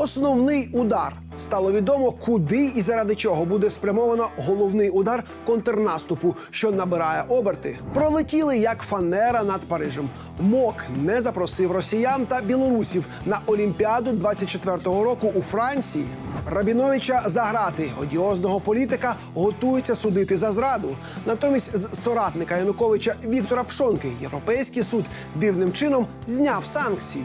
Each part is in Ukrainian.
Основний удар стало відомо, куди і заради чого буде спрямовано головний удар контрнаступу, що набирає оберти. Пролетіли як фанера над Парижем. МОК не запросив росіян та білорусів на Олімпіаду 24-го року у Франції. Рабіновича за грати одіозного політика готуються судити за зраду. Натомість з соратника Януковича Віктора Пшонки європейський суд дивним чином зняв санкції.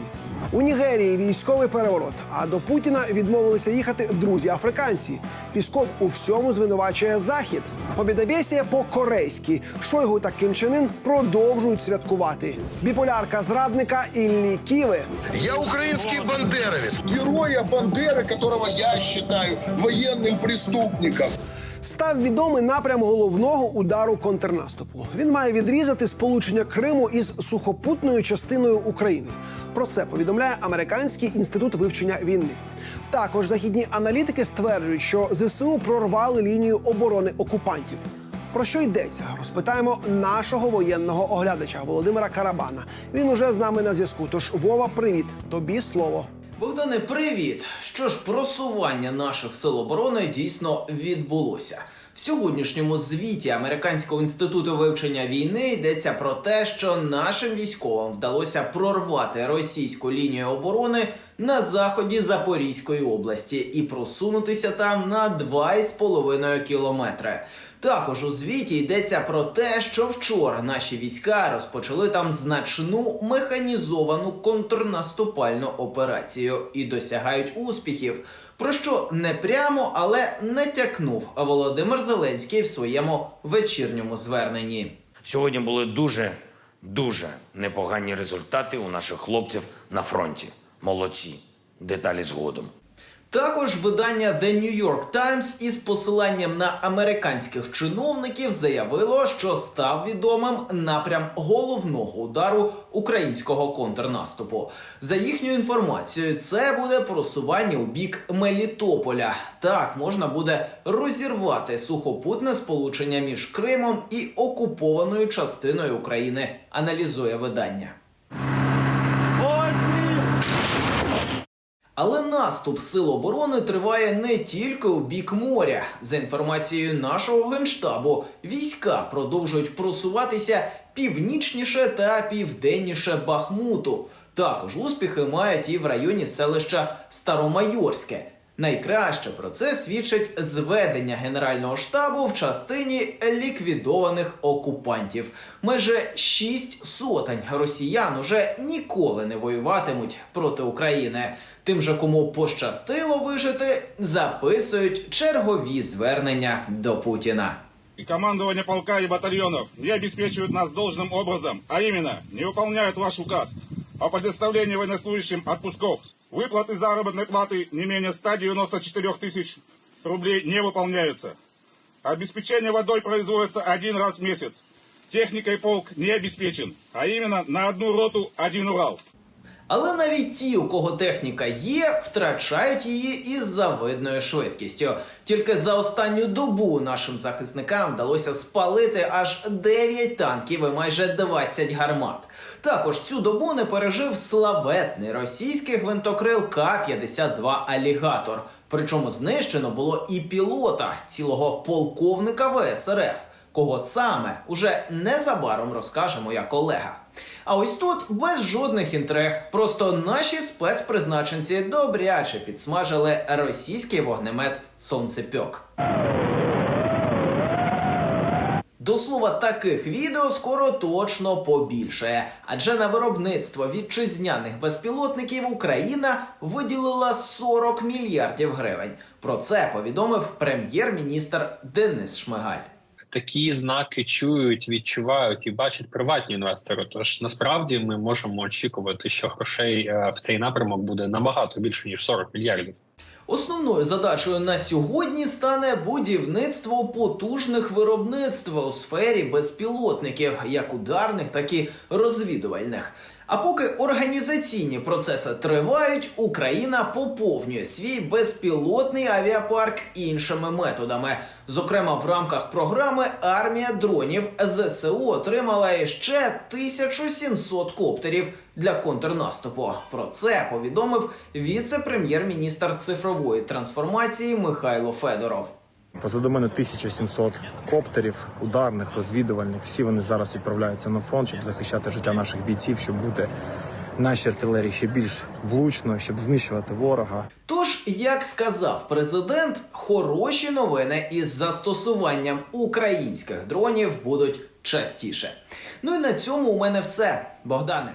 У Нігерії військовий переворот. А до Путіна відмовилися їхати друзі африканці. Пісков у всьому звинувачує захід. Побідобєсія по-корейськи. Шойгу та Ким Чен Ын продовжують святкувати. Біполярка зрадника Іллі Ківе Я украинский бандеровец. героя Бандеры, которого я считаю военным преступником. став відомий напрям головного удару контрнаступу. Він має відрізати сполучення Криму із сухопутною частиною України. Про це повідомляє Американський інститут вивчення війни. Також західні аналітики стверджують, що ЗСУ прорвали лінію оборони окупантів. Про що йдеться? Розпитаємо нашого воєнного оглядача Володимира Карабана. Він уже з нами на зв'язку. Тож Вова, привіт, тобі слово. Богдане, привіт! Що ж, просування наших сил оборони дійсно відбулося. В сьогоднішньому звіті Американського інституту вивчення війни йдеться про те, що нашим військовим вдалося прорвати російську лінію оборони на заході Запорізької області і просунутися там на 2,5 кілометри. Також у звіті йдеться про те, що вчора наші війська розпочали там значну механізовану контрнаступальну операцію і досягають успіхів. Про що не прямо, але натякнув Володимир Зеленський в своєму вечірньому зверненні. Сьогодні були дуже, дуже непогані результати у наших хлопців на фронті. Молодці. Деталі згодом. Також видання The New York Times із посиланням на американських чиновників заявило, що став відомим напрям головного удару українського контрнаступу. За їхньою інформацією, це буде просування у бік Мелітополя. Так можна буде розірвати сухопутне сполучення між Кримом і окупованою частиною України. Аналізує видання. Але наступ сил оборони триває не тільки у бік моря. За інформацією нашого генштабу, війська продовжують просуватися північніше та південніше Бахмуту. Також успіхи мають і в районі селища Старомайорське. Найкраще про це свідчить зведення Генерального штабу в частині ліквідованих окупантів. Майже шість сотень росіян уже ніколи не воюватимуть проти України. Тим же, кому пощастило вижити, записують чергові звернення до Путіна. и командование полка и батальонов не обеспечивают нас должным образом, а именно не выполняют ваш указ о предоставлении военнослужащим отпусков. Выплаты заработной платы не менее 194 тысяч рублей не выполняются. Обеспечение водой производится один раз в месяц. Техникой полк не обеспечен, а именно на одну роту один Урал. Але навіть ті, у кого техніка є, втрачають її із завидною швидкістю. Тільки за останню добу нашим захисникам вдалося спалити аж 9 танків і майже 20 гармат. Також цю добу не пережив славетний російський гвинтокрил К-52 Алігатор. Причому знищено було і пілота, цілого полковника ВСРФ. Кого саме уже незабаром розкаже моя колега. А ось тут без жодних інтриг. Просто наші спецпризначенці добряче підсмажили російський вогнемет Сонцепьок. До слова, таких відео скоро точно побільшає, адже на виробництво вітчизняних безпілотників Україна виділила 40 мільярдів гривень. Про це повідомив прем'єр-міністр Денис Шмигаль. Такі знаки чують, відчувають і бачать приватні інвестори. Тож насправді ми можемо очікувати, що грошей е, в цей напрямок буде набагато більше ніж 40 мільярдів. Основною задачею на сьогодні стане будівництво потужних виробництв у сфері безпілотників, як ударних, так і розвідувальних. А поки організаційні процеси тривають, Україна поповнює свій безпілотний авіапарк іншими методами. Зокрема, в рамках програми Армія дронів ЗСУ отримала ще 1700 коптерів для контрнаступу. Про це повідомив віце-прем'єр-міністр цифрової трансформації Михайло Федоров. Позаду мене 1700 коптерів, ударних, розвідувальних. Всі вони зараз відправляються на фронт, щоб захищати життя наших бійців, щоб бути нашій артилерії ще більш влучно, щоб знищувати ворога. Тож, як сказав президент, хороші новини із застосуванням українських дронів будуть частіше. Ну і на цьому у мене все. Богдане.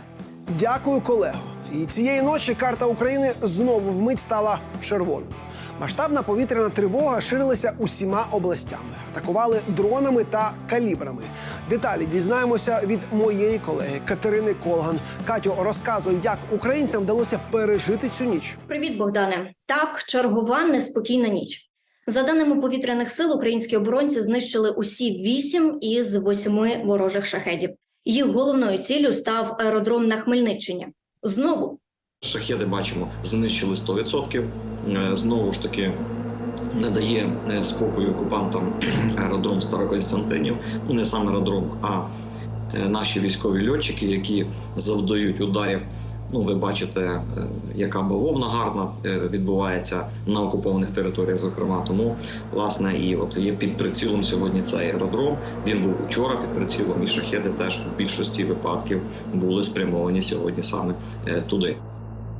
Дякую, колего. І цієї ночі карта України знову вмить стала червоною. Масштабна повітряна тривога ширилася усіма областями, атакували дронами та калібрами. Деталі дізнаємося від моєї колеги Катерини Колган. Катю, розказуй, як українцям вдалося пережити цю ніч. Привіт, Богдане. Так, чергова неспокійна ніч. За даними повітряних сил, українські оборонці знищили усі вісім із восьми ворожих шахедів. Їх головною ціллю став аеродром на Хмельниччині. Знову Шахеди бачимо, знищили 100%. Е, Знову ж таки не дає е, спокою окупантам аеродром Старокостянтинів. Ну не сам аеродром, а е, наші військові льотчики, які завдають ударів. Ну, ви бачите, яка бавовна гарна відбувається на окупованих територіях, зокрема. Тому, власне, і от є під прицілом сьогодні цей аеродром. Він був вчора під прицілом, і шахеди теж в більшості випадків були спрямовані сьогодні саме туди.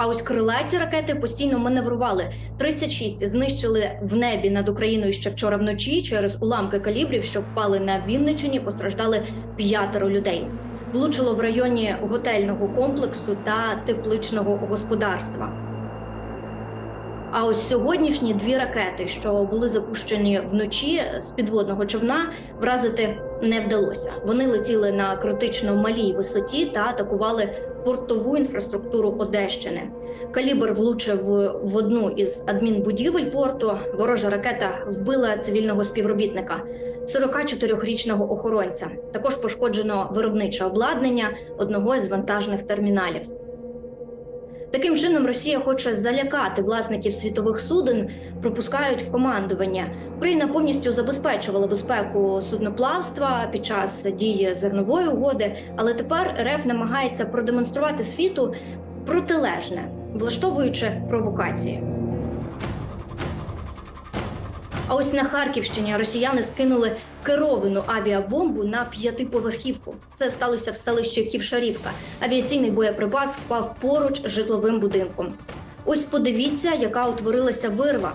А ось крилаті ракети постійно маневрували. 36 знищили в небі над Україною ще вчора вночі. Через уламки калібрів, що впали на Вінниччині, постраждали п'ятеро людей. Влучило в районі готельного комплексу та тепличного господарства. А ось сьогоднішні дві ракети, що були запущені вночі з підводного човна, вразити не вдалося. Вони летіли на критично малій висоті та атакували портову інфраструктуру Одещини. Калібр влучив в одну із адмінбудівель порту. Ворожа ракета вбила цивільного співробітника, 44-річного охоронця. Також пошкоджено виробниче обладнання одного із вантажних терміналів. Таким чином, Росія хоче залякати власників світових суден, пропускають в командування. Україна повністю забезпечувала безпеку судноплавства під час дії зернової угоди, але тепер РФ намагається продемонструвати світу протилежне, влаштовуючи провокації. А ось на Харківщині росіяни скинули керовану авіабомбу на п'ятиповерхівку. Це сталося в селищі Ківшарівка. Авіаційний боєприпас впав поруч з житловим будинком. Ось подивіться, яка утворилася вирва.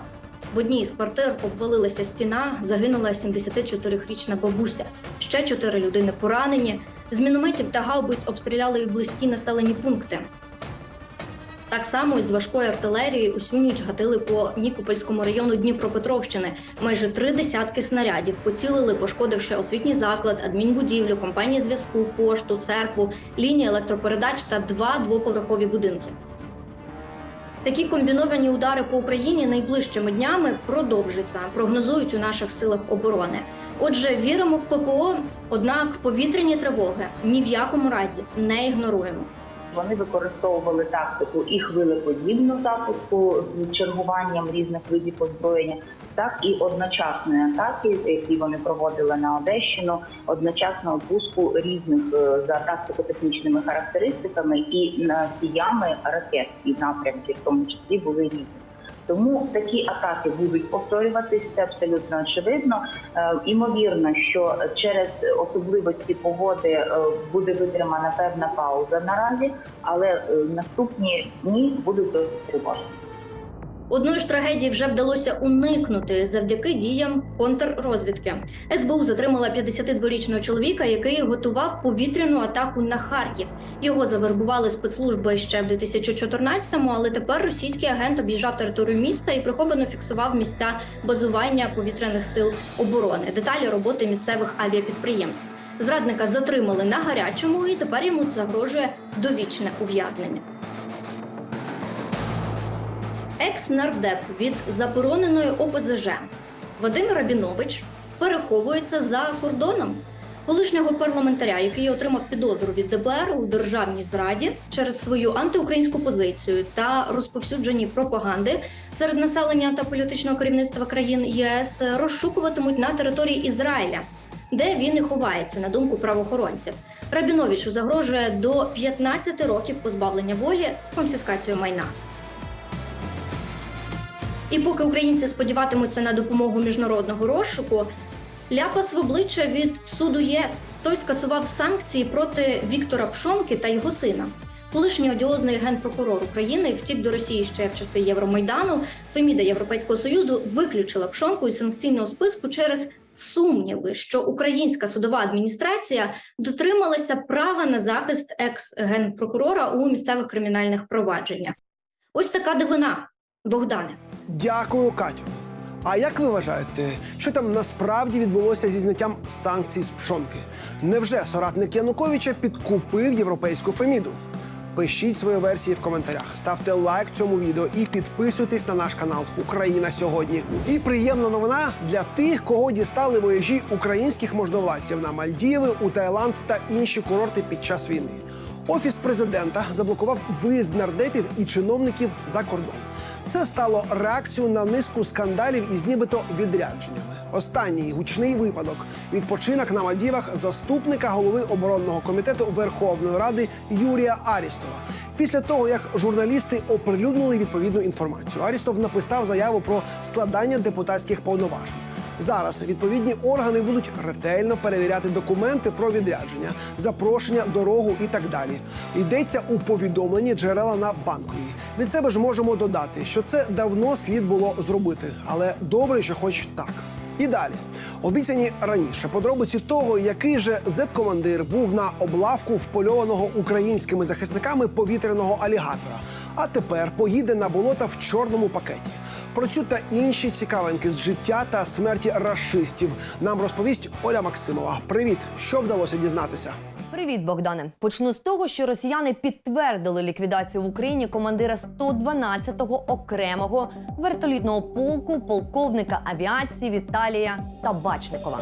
В одній із квартир обвалилася стіна, загинула 74-річна бабуся. Ще чотири людини поранені. З мінометів та гаубиць обстріляли і близькі населені пункти. Так само із важкої артилерії усю ніч гатили по Нікопольському району Дніпропетровщини. Майже три десятки снарядів поцілили, пошкодивши освітній заклад, адмінбудівлю, компанії зв'язку, пошту, церкву, лінії електропередач та два двоповерхові будинки. Такі комбіновані удари по Україні найближчими днями продовжаться, прогнозують у наших силах оборони. Отже, віримо в ППО, однак повітряні тривоги ні в якому разі не ігноруємо. Вони використовували тактику і хвилеподібну запуску з чергуванням різних видів озброєння, так і одночасної атаки, які вони проводили на Одещину, одночасного пуску різних е, за тактико-технічними характеристиками і носіями ракет і напрямки, в тому числі були різні. Тому такі атаки будуть повторюватись, це абсолютно очевидно. Е, Імовірно, що через особливості погоди е, буде витримана певна пауза наразі, але е, наступні дні будуть досить тривожні. Одної ж трагедії вже вдалося уникнути завдяки діям контррозвідки. СБУ затримала 52-річного чоловіка, який готував повітряну атаку на Харків. Його завербували спецслужби ще в 2014-му, але тепер російський агент об'їжджав територію міста і приховано фіксував місця базування повітряних сил оборони. Деталі роботи місцевих авіапідприємств. Зрадника затримали на гарячому, і тепер йому загрожує довічне ув'язнення. Екс-нардеп від забороненої ОПЗЖ Вадим Рабінович переховується за кордоном. Колишнього парламентаря, який отримав підозру від ДБР у державній зраді через свою антиукраїнську позицію та розповсюдженні пропаганди серед населення та політичного керівництва країн ЄС, розшукуватимуть на території Ізраїля. де він і ховається, на думку правоохоронців. Рабіновичу загрожує до 15 років позбавлення волі з конфіскацією майна. І поки українці сподіватимуться на допомогу міжнародного розшуку, ляпас в обличчя від суду ЄС. Той скасував санкції проти Віктора Пшонки та його сина. Колишній одіозний генпрокурор України втік до Росії ще в часи Євромайдану. Феміда Європейського союзу виключила Пшонку із санкційного списку через сумніви, що українська судова адміністрація дотрималася права на захист екс-генпрокурора у місцевих кримінальних провадженнях. Ось така дивина, Богдане. Дякую, Катю. А як ви вважаєте, що там насправді відбулося зі зняттям санкцій з пшонки? Невже соратник Януковича підкупив європейську феміду? Пишіть свої версії в коментарях, ставте лайк цьому відео і підписуйтесь на наш канал Україна сьогодні. І приємна новина для тих, кого дістали вояжі українських можновладців на Мальдіви, у Таїланд та інші курорти під час війни. Офіс президента заблокував виїзд нардепів і чиновників за кордон. Це стало реакцією на низку скандалів із нібито відрядженнями. Останній гучний випадок відпочинок на Мальдівах заступника голови оборонного комітету Верховної Ради Юрія Арістова. Після того як журналісти оприлюднили відповідну інформацію, Арістов написав заяву про складання депутатських повноважень. Зараз відповідні органи будуть ретельно перевіряти документи про відрядження, запрошення, дорогу і так далі. Йдеться у повідомленні джерела на банковій. Від себе ж можемо додати, що це давно слід було зробити, але добре, що хоч так. І далі обіцяні раніше подробиці того, який же зет-командир був на облавку впольованого українськими захисниками повітряного алігатора, а тепер поїде на болота в чорному пакеті. Про цю та інші цікавинки з життя та смерті рашистів нам розповість Оля Максимова. Привіт, що вдалося дізнатися? Привіт, Богдане. Почну з того, що росіяни підтвердили ліквідацію в Україні командира 112-го окремого вертолітного полку полковника авіації Віталія Табачникова.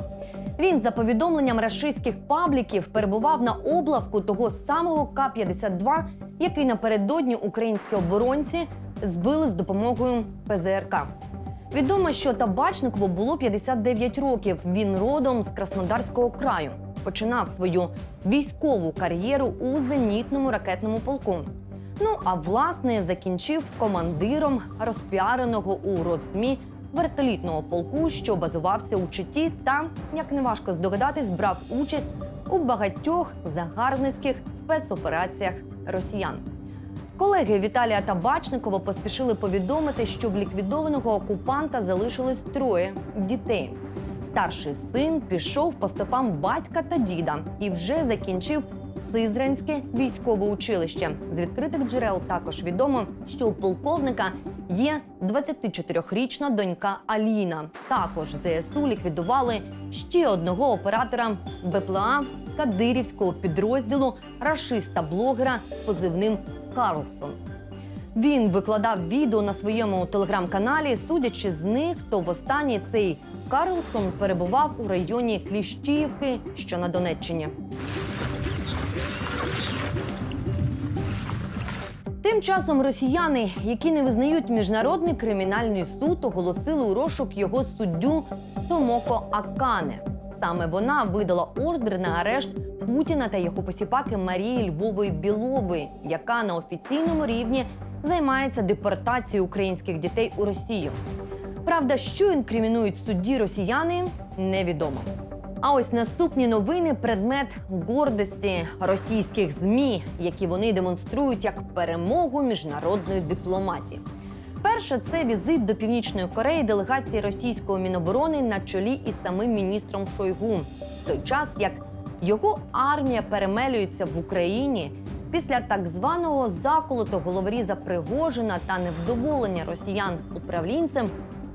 Він за повідомленням рашистських пабліків перебував на облавку того самого К-52, який напередодні українські оборонці збили з допомогою ПЗРК. Відомо, що Табачникову було 59 років. Він родом з Краснодарського краю. Починав свою військову кар'єру у зенітному ракетному полку. Ну а власне закінчив командиром розпіареного у Росмі вертолітного полку, що базувався у Читі, та, як неважко здогадатись, брав участь у багатьох загарбницьких спецопераціях росіян. Колеги Віталія Табачникова поспішили повідомити, що в ліквідованого окупанта залишилось троє дітей. Старший син пішов по стопам батька та діда і вже закінчив Сизранське військове училище. З відкритих джерел також відомо, що у полковника є 24-річна донька Аліна. Також ЗСУ ліквідували ще одного оператора БПЛА кадирівського підрозділу рашиста-блогера з позивним Карлсон. Він викладав відео на своєму телеграм-каналі. Судячи з них, то востаннє цей Карлсон перебував у районі Кліщіївки, що на Донеччині. Тим часом росіяни, які не визнають міжнародний кримінальний суд, оголосили у розшук його суддю Томоко Акане. Саме вона видала ордер на арешт Путіна та його посіпаки Марії Львової Білової, яка на офіційному рівні займається депортацією українських дітей у Росію. Правда, що інкримінують судді росіяни, невідомо. А ось наступні новини предмет гордості російських змі, які вони демонструють як перемогу міжнародної дипломатії. Перше це візит до північної Кореї делегації російського міноборони на чолі із самим міністром Шойгу, в той час як його армія перемелюється в Україні після так званого заколоту головоріза Пригожина та невдоволення росіян управлінцем.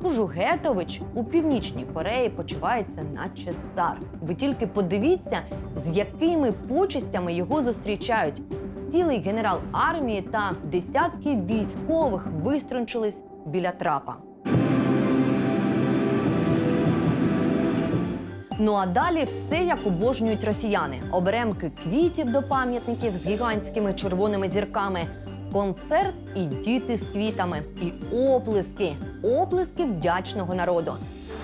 Жугетович у північній Кореї почувається, наче цар. Ви тільки подивіться, з якими почестями його зустрічають. Цілий генерал армії та десятки військових виструнчились біля трапа. Ну а далі все як обожнюють росіяни: оберемки квітів до пам'ятників з гігантськими червоними зірками, концерт і діти з квітами, і оплески, оплески вдячного народу.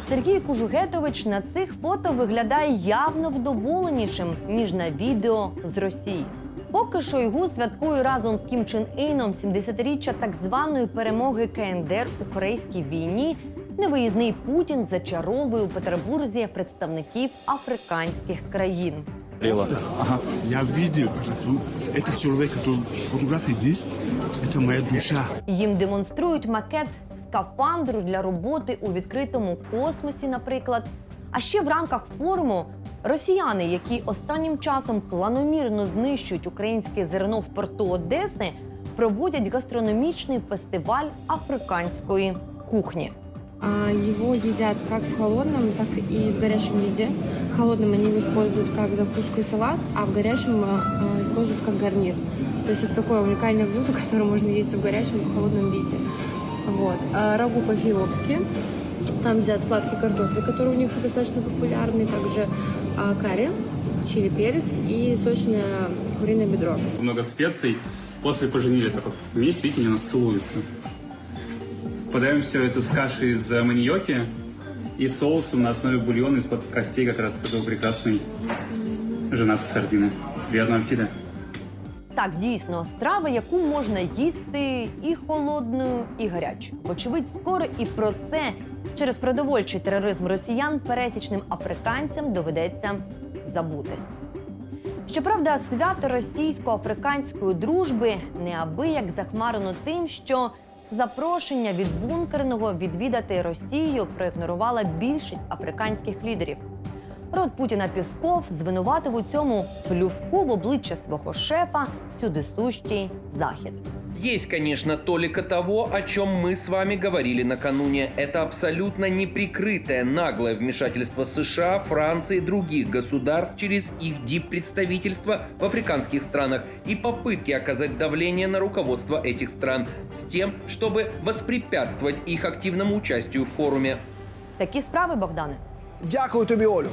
Сергій Кужугетович на цих фото виглядає явно вдоволенішим ніж на відео з Росії. Поки Шойгу святкує разом з Кім Чен Іном 70-річчя так званої перемоги КНДР у корейській війні. Невиїзний Путін зачаровує у Петербурзі представників африканських країн. Ага. Я видел, потому это человек, который фотографии здесь, это моя душа. Їм демонструють макет скафандру для роботи у відкритому космосі, наприклад. А ще в рамках форуму росіяни, які останнім часом планомірно знищують українське зерно в порту Одеси, проводять гастрономічний фестиваль африканської кухні. Его едят как в холодном, так и в горячем виде. В холодном они его используют закуску и салат, а в а, используют как гарнир. То есть это такое уникальное блюдо, которое можно есть в горячем, и в холодном виде. Вот. Рагу по-эфиопски. Там взят сладкий картофель, который у них достаточно популярный. Также а, карри, чили перец и сочное куриное бедро. много специй. После поженили так вот вместе, видите, они у нас целуются. Подаем все это с кашей из э, маниоки и соусом на основе бульона из-под костей как раз такой прекрасный женатый сардины. Приятного аппетита! Так, дійсно, страва, яку можна їсти і холодною, і гарячою. Вочевидь, скоро і про це через продовольчий тероризм росіян пересічним африканцям доведеться забути. Щоправда, свято російсько-африканської дружби неабияк захмарено тим, що запрошення від бункерного відвідати Росію проігнорувала більшість африканських лідерів. Род Путіна Пісков звинуватив у цьому плювку в обличчя свого шефа всюди сущий захід. Есть, конечно, толика того, о чем мы с вами говорили накануне. Это абсолютно неприкрытое наглое вмешательство США, Франции и других государств через их диппредставительства в африканских странах и попытки оказать давление на руководство этих стран с тем, чтобы воспрепятствовать их активному участию в форуме. Такі справи, Богдане. Дякую тобі, Олю.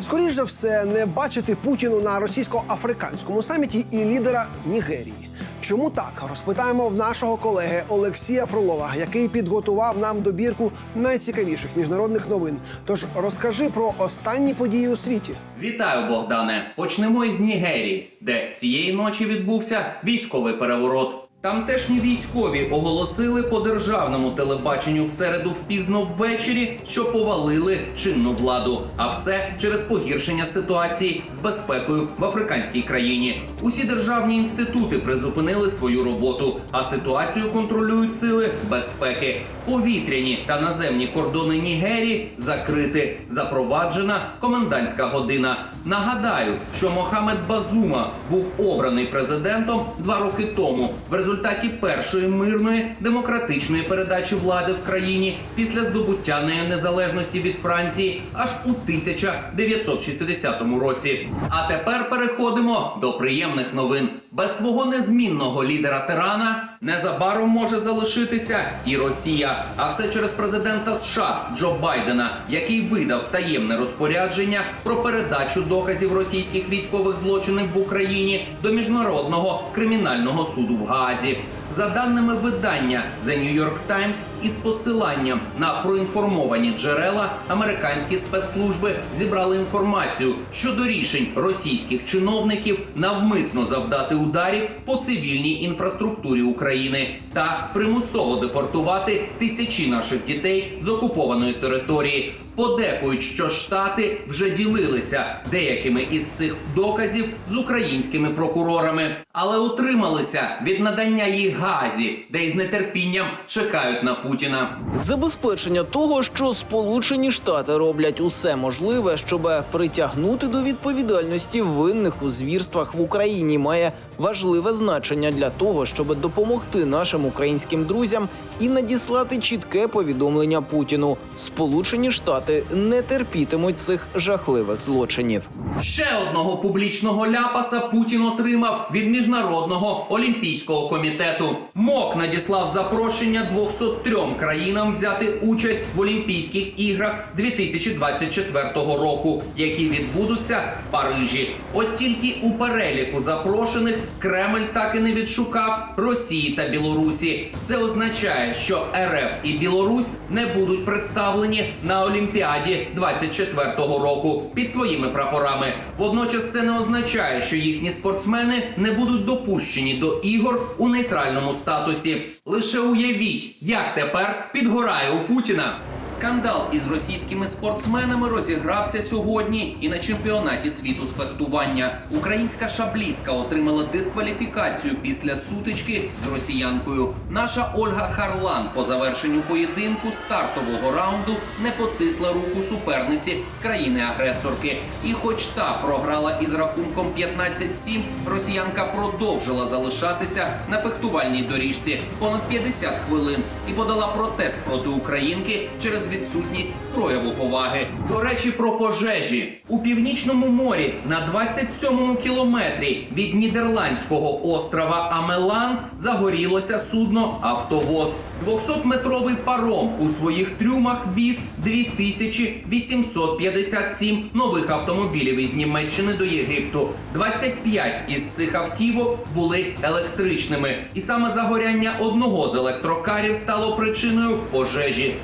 Скоріш за все, не бачити Путіну на російсько-африканському саміті і лідера Нігерії. Чому так? Розпитаємо в нашого колеги Олексія Фролова, який підготував нам добірку найцікавіших міжнародних новин. Тож розкажи про останні події у світі. Вітаю, Богдане. Почнемо із Нігерії, де цієї ночі відбувся військовий переворот. Тамтешні військові оголосили по державному телебаченню в середу впізно ввечері, що повалили чинну владу. А все через погіршення ситуації з безпекою в африканській країні. Усі державні інститути призупинили свою роботу, а ситуацію контролюють сили безпеки. Повітряні та наземні кордони Нігерії закрити. Запроваджена комендантська година. Нагадаю, що Мохамед Базума був обраний президентом два роки тому в результаті першої мирної демократичної передачі влади в країні після здобуття нею незалежності від Франції аж у 1960 році. А тепер переходимо до приємних новин. Без свого незмінного лідера тирана незабаром може залишитися і Росія. А все через президента США Джо Байдена, який видав таємне розпорядження про передачу доказів російських військових злочинів в Україні до міжнародного кримінального суду в Гаазі. За даними видання The New York Times із посиланням на проінформовані джерела, американські спецслужби зібрали інформацію щодо рішень російських чиновників навмисно завдати ударів по цивільній інфраструктурі України та примусово депортувати тисячі наших дітей з окупованої території. Подекують, що штати вже ділилися деякими із цих доказів з українськими прокурорами, але утрималися від надання їх газі, де із нетерпінням чекають на Путіна. Забезпечення того, що Сполучені Штати роблять усе можливе, щоб притягнути до відповідальності винних у звірствах в Україні, має важливе значення для того, щоб допомогти нашим українським друзям і надіслати чітке повідомлення Путіну. Сполучені Штати не терпітимуть цих жахливих злочинів. Ще одного публічного ляпаса Путін отримав від міжнародного олімпійського комітету. МОК надіслав запрошення 203 країнам взяти участь в Олімпійських іграх 2024 року, які відбудуться в Парижі. От тільки у переліку запрошених Кремль так і не відшукав Росії та Білорусі. Це означає, що РФ і Білорусь не будуть представлені на Олімпіаді 24-го року під своїми прапорами. Водночас це не означає, що їхні спортсмени не будуть допущені до ігор у нейтральному статусі. Лише уявіть, як тепер підгорає у Путіна. Скандал із російськими спортсменами розігрався сьогодні і на чемпіонаті світу з фехтування. Українська шаблістка отримала дискваліфікацію після сутички з росіянкою. Наша Ольга Харлан по завершенню поєдинку стартового раунду не потисла руку суперниці з країни-агресорки. І, хоч та програла із рахунком 15-7, росіянка продовжила залишатися на фехтувальній доріжці понад 50 хвилин і подала протест проти українки через відсутність прояву поваги. До речі, про пожежі у північному морі на 27-му кілометрі від нідерландського острова Амелан загорілося судно автовоз. 200-метровий паром у своїх трюмах віз 2857 нових автомобілів із Німеччини до Єгипту. 25 із цих автівок були електричними, і саме загоряння одного з електрокарів стало причиною пожежі.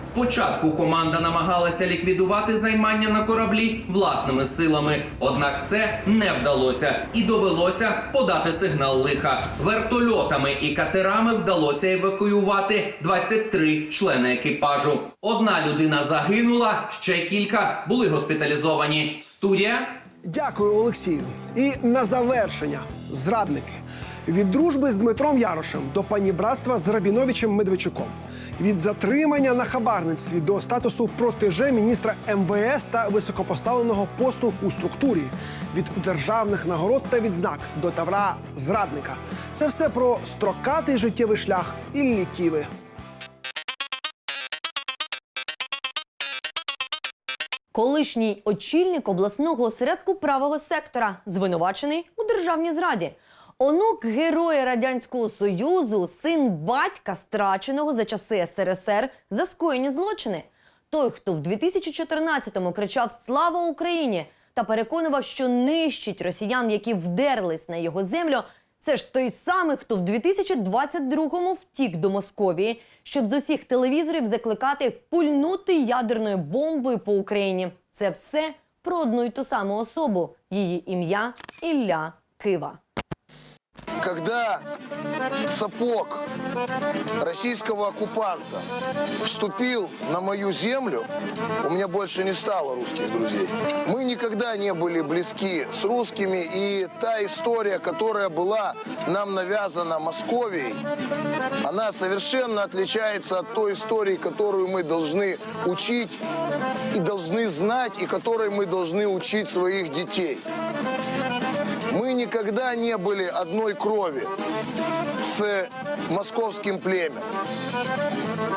Спочатку команда намагалася ліквідувати займання на кораблі власними силами, однак це не вдалося і довелося подати сигнал лиха. Вертольотами і катерами вдалося евакуювати 23 члени екіпажу. Одна людина загинула, ще кілька були госпіталізовані. Студія Дякую, Олексію. І на завершення зрадники. Від дружби з Дмитром Ярошем до панібратства з Рабіновичем Медведчуком. Від затримання на хабарництві до статусу протеже міністра МВС та високопоставленого посту у структурі. Від державних нагород та відзнак до тавра зрадника. Це все про строкатий життєвий шлях Іллі Ківи. Колишній очільник обласного осередку правого сектора звинувачений у державній зраді. Онук героя радянського союзу, син батька страченого за часи СРСР за скоєні злочини. Той, хто в 2014-му кричав Слава Україні та переконував, що нищить росіян, які вдерлись на його землю. Це ж той самий, хто в 2022-му втік до Московії, щоб з усіх телевізорів закликати пульнути ядерною бомбою по Україні. Це все про одну й ту саму особу. Її ім'я Ілля Кива. Когда сапог российского оккупанта вступил на мою землю, у меня больше не стало русских друзей. Мы никогда не были близки с русскими, и та история, которая была нам навязана Московией, она совершенно отличается от той истории, которую мы должны учить и должны знать, и которой мы должны учить своих детей. Никогда не были одной крови с московским племенем.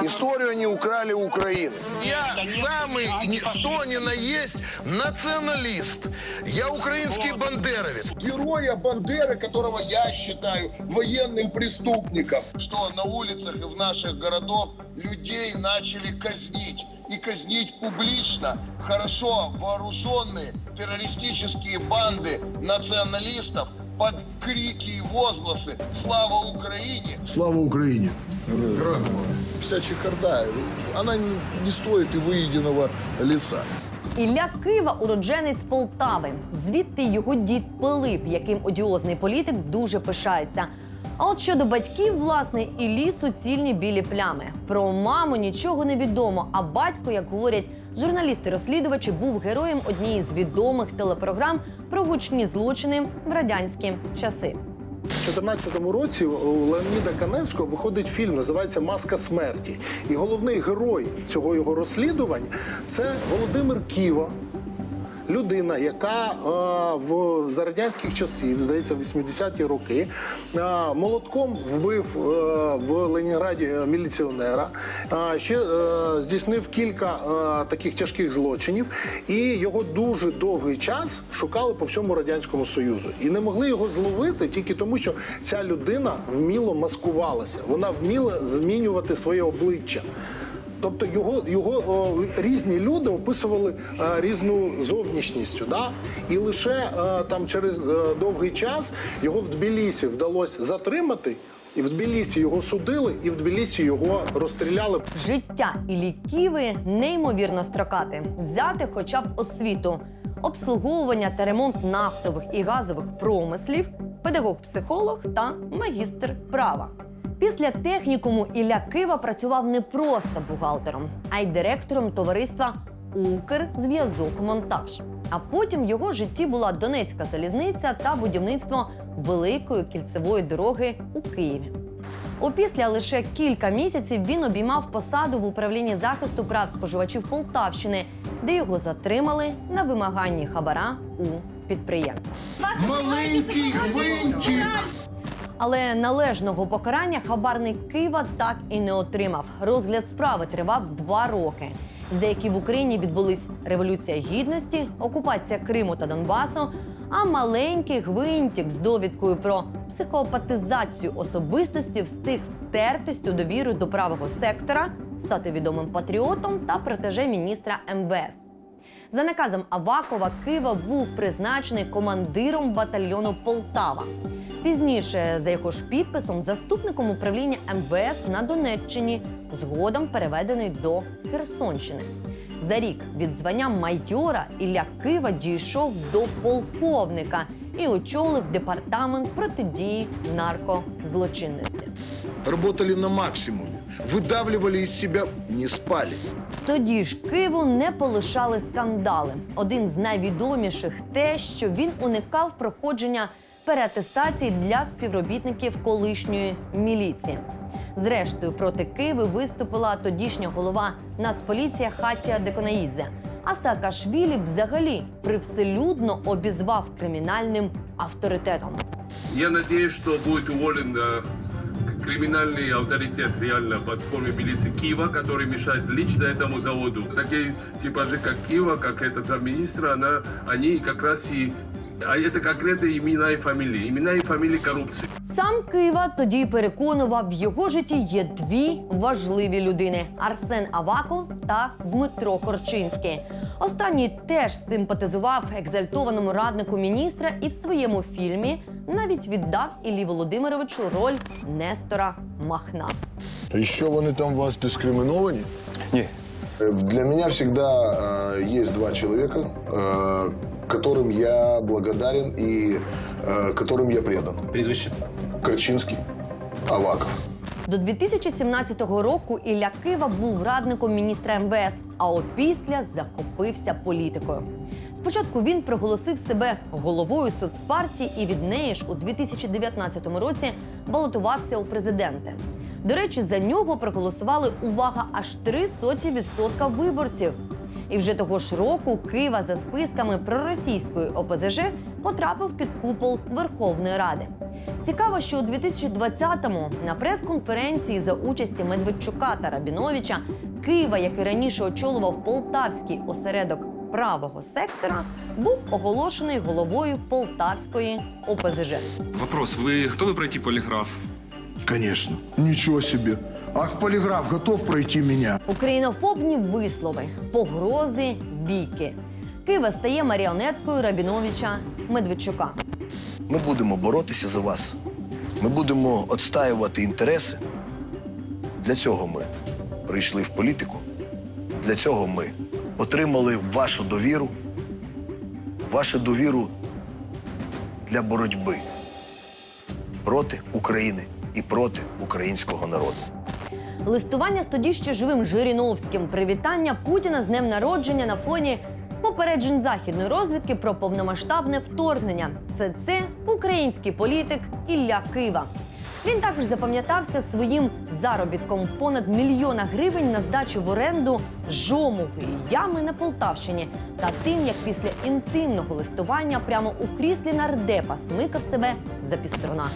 Историю они украли у Украины. Я самый, ни- что ни на есть, националист. Я украинский бандеровец. Героя Бандеры, которого я считаю военным преступником. Что на улицах и в наших городах людей начали казнить. И казнить публично. Хорошо вооруженные террористические банды националистов под крики и возгласы «Слава Украине!» Слава Украине. Вся чехарда, она не стоит и выеденного лица. Ілля Кива уродженець Полтави. Звідти його дід Пилип, яким одіозний політик дуже пишається. А от щодо батьків, власне, Іллі суцільні білі плями. Про маму нічого не відомо. А батько, як говорять журналісти-розслідувачі, був героєм однієї з відомих телепрограм про гучні злочини в радянські часи. У 2014 році у Леоніда Каневського виходить фільм, називається Маска смерті. І головний герой цього його розслідувань це Володимир Ківа. Людина, яка е, в за радянських часів, здається, в 80-ті роки, е, молотком вбив е, в Ленінграді міліціонера, ще здійснив кілька таких тяжких злочинів, і його дуже довгий час шукали по всьому радянському союзу і не могли його зловити тільки тому, що ця людина вміло маскувалася. Вона вміла змінювати своє обличчя. Тобто його, його о, різні люди описували е, різну зовнішністю. Да? І лише е, там через е, довгий час його в Тбілісі вдалося затримати, і в Тбілісі його судили, і в Тбілісі його розстріляли. Життя Іллі Ківи неймовірно строкати, взяти хоча б освіту, обслуговування та ремонт нафтових і газових промислів, педагог-психолог та магістр права. Після технікуму Ілля Кива працював не просто бухгалтером, а й директором товариства Укрзв'язок Монтаж. А потім в його житті була Донецька залізниця та будівництво великої кільцевої дороги у Києві. Опісля лише кілька місяців він обіймав посаду в управлінні захисту прав споживачів Полтавщини, де його затримали на вимаганні хабара у підприємця. Маленький гвинтик! Але належного покарання хабарник Києва так і не отримав. Розгляд справи тривав два роки, за які в Україні відбулись революція гідності, окупація Криму та Донбасу. А маленький гвинтик з довідкою про психопатизацію особистості встиг втертись у довіру до правого сектора, стати відомим патріотом та протеже міністра МВС. За наказом Авакова Кива був призначений командиром батальйону Полтава. Пізніше, за його ж підписом, заступником управління МВС на Донеччині, згодом переведений до Херсонщини. За рік від звання майора Ілля Кива дійшов до полковника і очолив департамент протидії наркозлочинності. Работали на максимуме, выдавливали из себя, не спали. Тоді ж Києву не полишали скандали. Один з найвідоміших те, що він уникав проходження переатестації для співробітників колишньої міліції. Зрештою, проти Києва виступила тодішня голова Нацполіція Хатія Деконаїдзе. А Саакашвілі взагалі привселюдно обізвав кримінальним авторитетом. Я надеюсь, что будет уволен э, криминальный авторитет реально под форме милиции Киева, который мешает лично этому заводу. Такие типажи, как Киева, как этот замминистра, она, они как раз и... А это конкретно имена и фамилии. Имена и фамилии коррупции. Сам Кива тоді переконував, в його житті є дві важливі людини: Арсен Аваков та Дмитро Корчинський. Останній теж симпатизував екзальтованому раднику міністра і в своєму фільмі навіть віддав Іллі Володимировичу роль Нестора Махна. Еще вони там у вас дискриминовані? Ні. Для меня всегда э, есть два человека, э, которым я благодарен и э, которым я предан. Прізвище. Корчинский, Аваков. До 2017 року Ілля Кива був радником міністра МВС, а опісля захопився політикою. Спочатку він проголосив себе головою соцпартії і від неї ж у 2019 році балотувався у президенти. До речі, за нього проголосували увага аж три соті відсотка виборців. І вже того ж року Кива за списками проросійської ОПЗЖ потрапив під купол Верховної Ради. Цікаво, що у 2020-му на прес-конференції за участі Медведчука та Рабіновича Києва, який раніше очолював полтавський осередок правого сектора, був оголошений головою Полтавської ОПЗЖ. Вопрос, вы готовы пройти полиграф? Конечно. Ничего себе. Ах, полиграф готов пройти меня. Українофобні вислови, погрози, бійки. Кива стає маріонеткою Рабіновича Медведчука. Ми будемо боротися за вас. Ми будемо відстаювати інтереси. Для цього ми прийшли в політику. Для цього ми отримали вашу довіру, вашу довіру для боротьби проти України і проти українського народу. Листування з тоді ще живим Жириновським, привітання Путіна з днем народження на фоні попереджень західної розвідки про повномасштабне вторгнення. Все це український політик Ілля Кива. Він також запам'ятався своїм заробітком понад мільйона гривень на здачу в оренду жомової ями на Полтавщині та тим, як після інтимного листування прямо у кріслі нардепа смикав себе за пістрона.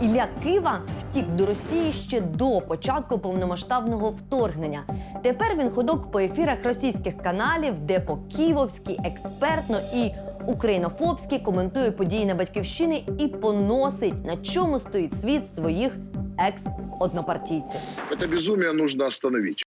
Ілля Кива втік до Росії ще до початку повномасштабного вторгнення. Тепер він ходок по ефірах російських каналів, де по київськи експертно і українофобськи коментує події на батьківщини і поносить, на чому стоїть світ своїх екс-однопартійців. Це безумие нужно остановить.